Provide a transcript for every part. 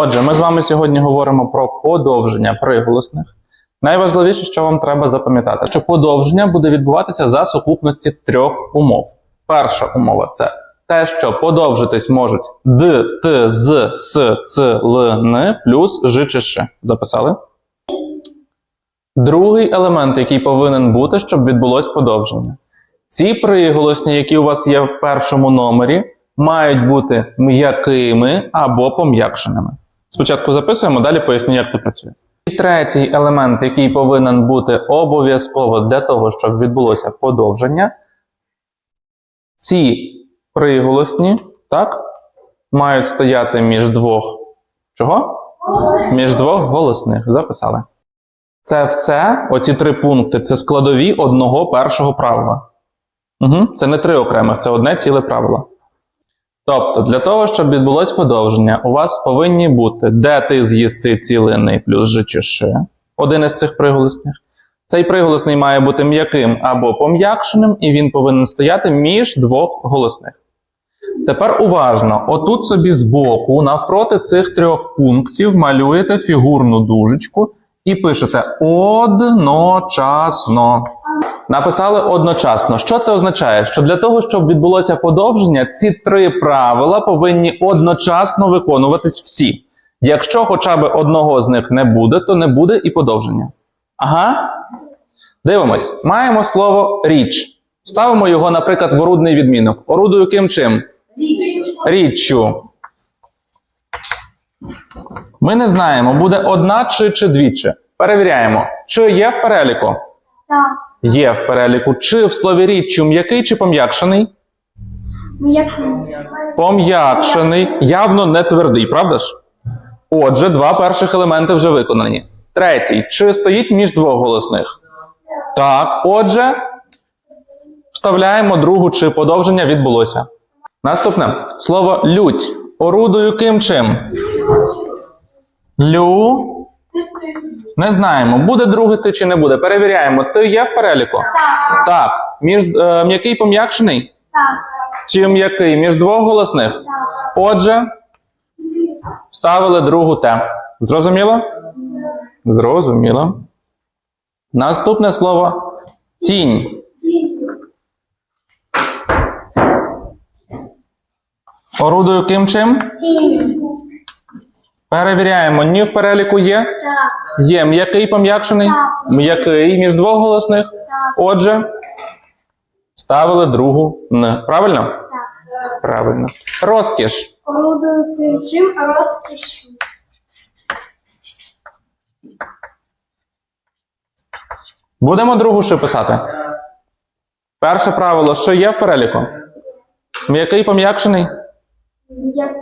Отже, ми з вами сьогодні говоримо про подовження приголосних. Найважливіше, що вам треба запам'ятати, що подовження буде відбуватися за сукупності трьох умов. Перша умова це те, що подовжитись можуть д, т, з, с, ц, л, н плюс ж чи ш. Записали? Другий елемент, який повинен бути, щоб відбулось подовження. Ці приголосні, які у вас є в першому номері, мають бути м'якими або пом'якшеними. Спочатку записуємо, далі поясню, як це працює. І третій елемент, який повинен бути обов'язково для того, щоб відбулося подовження, ці приголосні, так, мають стояти між двох. Чого? Між двох голосних. Записали. Це все, оці три пункти, це складові одного першого правила. Угу. Це не три окремих, це одне ціле правило. Тобто, для того, щоб відбулось подовження, у вас повинні бути де ти з'їси цілиний плюс ж один із цих приголосних. Цей приголосний має бути м'яким або пом'якшеним, і він повинен стояти між двох голосних. Тепер уважно, отут собі збоку, навпроти цих трьох пунктів, малюєте фігурну дужечку і пишете одночасно. Написали одночасно. Що це означає? Що для того, щоб відбулося подовження, ці три правила повинні одночасно виконуватись всі. Якщо хоча б одного з них не буде, то не буде і подовження. Ага. Дивимось. Маємо слово річ. Ставимо його, наприклад, в орудний відмінок. Орудую ким чим? Річ. Річчю. Ми не знаємо, буде одна чи чи двічі. Перевіряємо, чи є в переліку? Так. Є в переліку. Чи в слові річчю м'який чи пом'якшений? М'який. Пом'якшений, явно не твердий, правда ж? Отже, два перших елементи вже виконані. Третій. Чи стоїть між двох голосних? Так. Отже, вставляємо другу, чи подовження відбулося. Наступне слово лють. Орудую ким чим? Лю. Не знаємо, буде друге ти чи не буде. Перевіряємо. Ти є в переліку? Так. Так. Між е, м'який пом'якшений? Так. Чи м'який? Між двох голосних? Так. Отже, вставили другу Т. Зрозуміло? Зрозуміло. Наступне слово тінь. Орудую ким чим? Тінь. Перевіряємо. Ні в переліку є. Так. Є м'який пом'якшений? Так. М'який між двох голосних. Так. Отже, вставили другу Н. Правильно? Так. Правильно. Розкіш. Орудую ключим розкішу. Будемо другу ще писати. Перше правило, що є в переліку? М'який пом'якшений? Як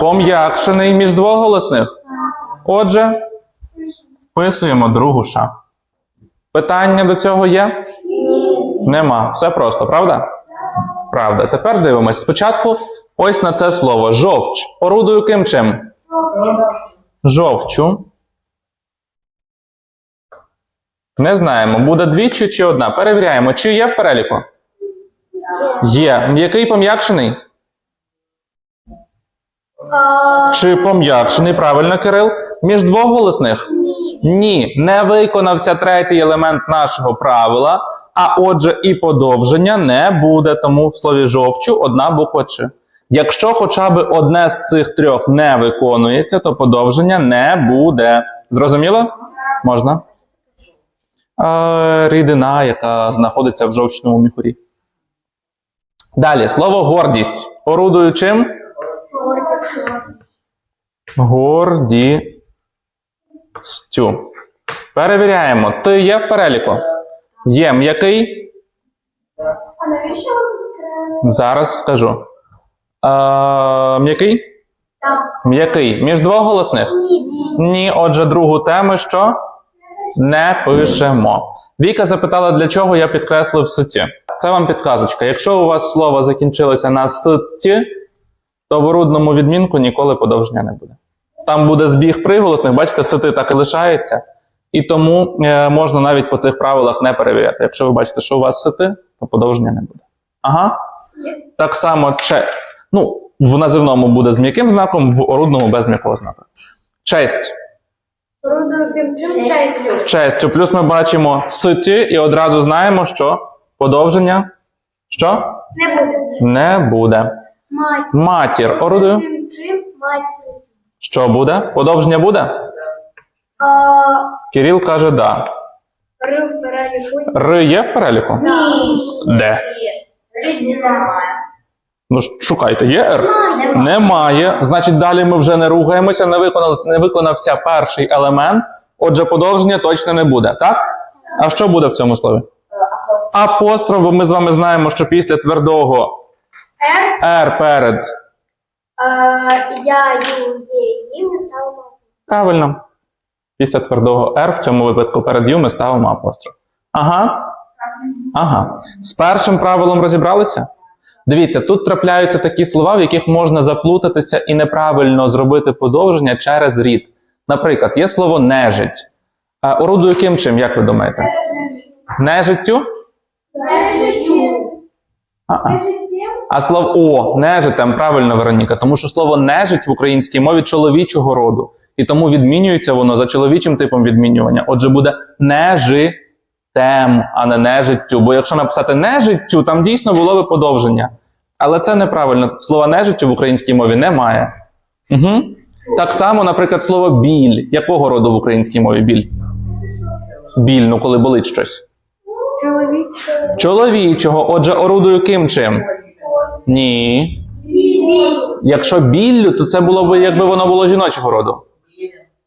Пом'якшений між двох голосних. Отже, вписуємо другу ша. Питання до цього є? Нема. Все просто, правда? Правда. Тепер дивимось. Спочатку ось на це слово. Жовч. Орудую ким чим? Жовчу. Не знаємо, буде двічі чи одна. Перевіряємо, чи є в переліку. Є. М'який пом'якшений? Чи пом'якшений, правильно, Кирил? Між двох голосних? Ні. Ні, не виконався третій елемент нашого правила, а отже, і подовження не буде, тому в слові жовчу одна буква Ч. Якщо хоча б одне з цих трьох не виконується, то подовження не буде. Зрозуміло? Можна? Е, рідина, яка знаходиться в жовчному міхурі. Далі, слово гордість. Орудую чим? Гордістю. Перевіряємо. Ти є в переліку? Є. М'який? А навіщо Зараз скажу. Е, м'який? Так. М'який. Між двох голосних? Ні. Ні. Отже, другу тему що? Не пишемо. Віка запитала, для чого я підкреслив ситі. Це вам підказочка. Якщо у вас слово закінчилося на ситі, то в орудному відмінку ніколи подовження не буде. Там буде збіг приголосних, бачите, сити так і лишається. І тому е, можна навіть по цих правилах не перевіряти. Якщо ви бачите, що у вас сити, то подовження не буде. Ага. Так само че. Ну, в називному буде з м'яким знаком, в орудному без м'якого знака. Честь. Честю. Честю. Плюс ми бачимо ситі і одразу знаємо, що подовження що? Не буде. Не буде. Матір. Орудую. Чим. Що буде? Подовження буде? А, Кирил каже да. Ри в переліку. Р є в переліку? Ні. Де? Немає. Ну шукайте, є Р? Немає. Немає. Значить, далі ми вже не рухаємося, не, виконав, не виконався перший елемент. Отже, подовження точно не буде, так? А що буде в цьому слові? Апостроф, бо ми з вами знаємо, що після твердого Р. Р перед. Я, ю, є, їм не ставимо. Правильно. Після твердого R в цьому випадку перед Ю ми ставимо апостроф. Ага. Ага. З першим правилом розібралися? Дивіться, тут трапляються такі слова, в яких можна заплутатися і неправильно зробити подовження через рід. Наприклад, є слово нежить. А орудує яким чим, як ви думаєте? Нежиттю? А-а. А слово о, нежитем, правильно, Вероніка, тому що слово нежить в українській мові чоловічого роду. І тому відмінюється воно за чоловічим типом відмінювання. Отже, буде нежитем, а не нежиттю. Бо якщо написати нежиттю, там дійсно було би подовження. Але це неправильно. Слова нежиттю в українській мові немає. Угу. Так само, наприклад, слово біль. Якого роду в українській мові біль? Біль, ну коли болить щось. Чоловік. Чоловічого, отже, орудую ким чим? Ні. Якщо біллю, то це було б, якби воно було жіночого роду.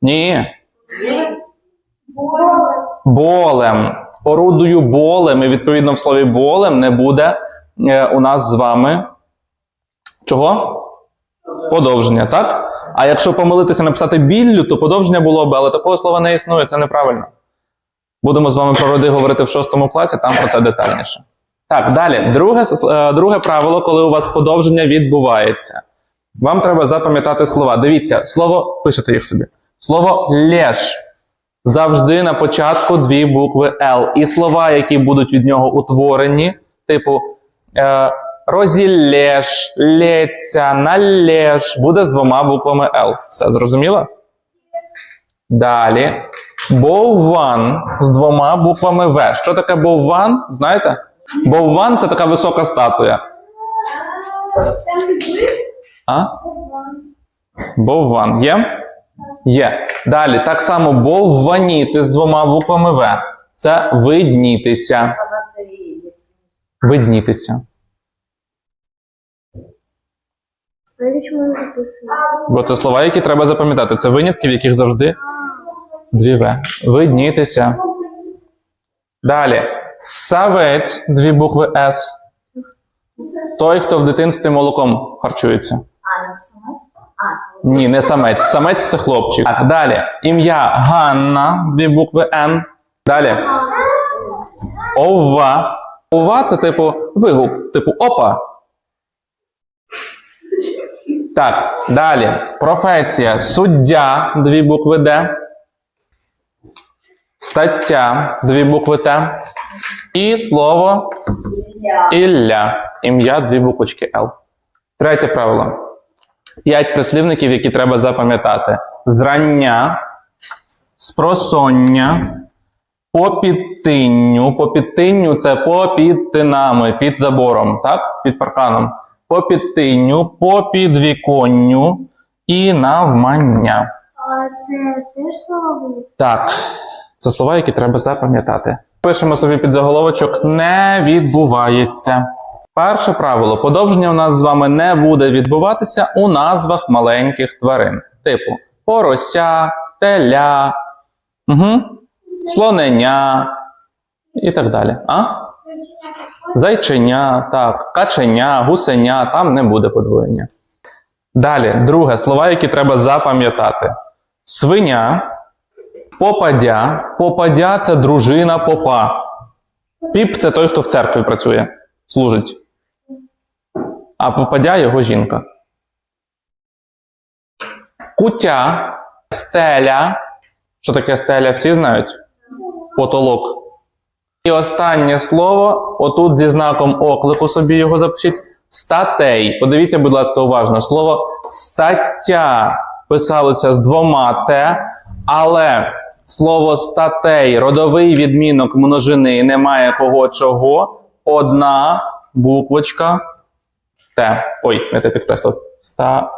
Ні. Болем. Орудую болем, і відповідно в слові болем не буде е, у нас з вами чого? Подовження, так? А якщо помилитися написати біллю, то подовження було б, але такого слова не існує, це неправильно. Будемо з вами про роди говорити в шостому класі, там про це детальніше. Так, далі. Друге, е, друге правило, коли у вас подовження відбувається. Вам треба запам'ятати слова. Дивіться, слово, пишете їх собі. Слово лєш. Завжди на початку дві букви Л. І слова, які будуть від нього утворені, типу е, розілєш, лється, налєш, буде з двома буквами Л. Все зрозуміло? Далі. Бовван з двома буквами В. Що таке бовван? Знаєте? Бовван це така висока статуя. А? Бовван. Є? Є. Далі. Так само бовваніти з двома буквами В. Це виднітися. Виднітися. Бо це слова, які треба запам'ятати. Це винятки, в яких завжди дві В. Виднітися. Далі. Савець, дві букви С. Той, хто в дитинстві молоком харчується. А, не самець? А, Ні, не самець. Самець це хлопчик. Так, далі. Ім'я Ганна, дві букви Н. Далі. Ова. Ова це типу вигук, типу опа. Так, далі. Професія. Суддя, дві букви Д. Стаття, дві букви Т. І слово Ілля. Ім'я, дві буквочки Л. Третє правило. П'ять прислівників, які треба запам'ятати: зрання, спросоння, попідтинню. Попідтинню це попід тинами, під забором, так? Під парканом. Попідтинню, попідвіконню і навмання. А це теж слова були? Так, це слова, які треба запам'ятати. Пишемо собі під заголовочок не відбувається. Перше правило: подовження у нас з вами не буде відбуватися у назвах маленьких тварин, типу порося, теля, угу, слоненя і так далі. А? Зайченя, так, каченя, гусеня, там не буде подвоєння. Далі, друге слова, які треба запам'ятати: свиня, попадя. Попадя це дружина попа. Піп це той, хто в церкві працює, служить. А попадя його жінка. Кутя, стеля. Що таке стеля? Всі знають? Потолок. І останнє слово, отут зі знаком оклику собі його запишіть. статей. Подивіться, будь ласка, уважно. Слово стаття писалося з двома Т, але слово статей, родовий відмінок множини, немає кого чого. Одна буквочка Т. Ой, я те підкреслив. Статей.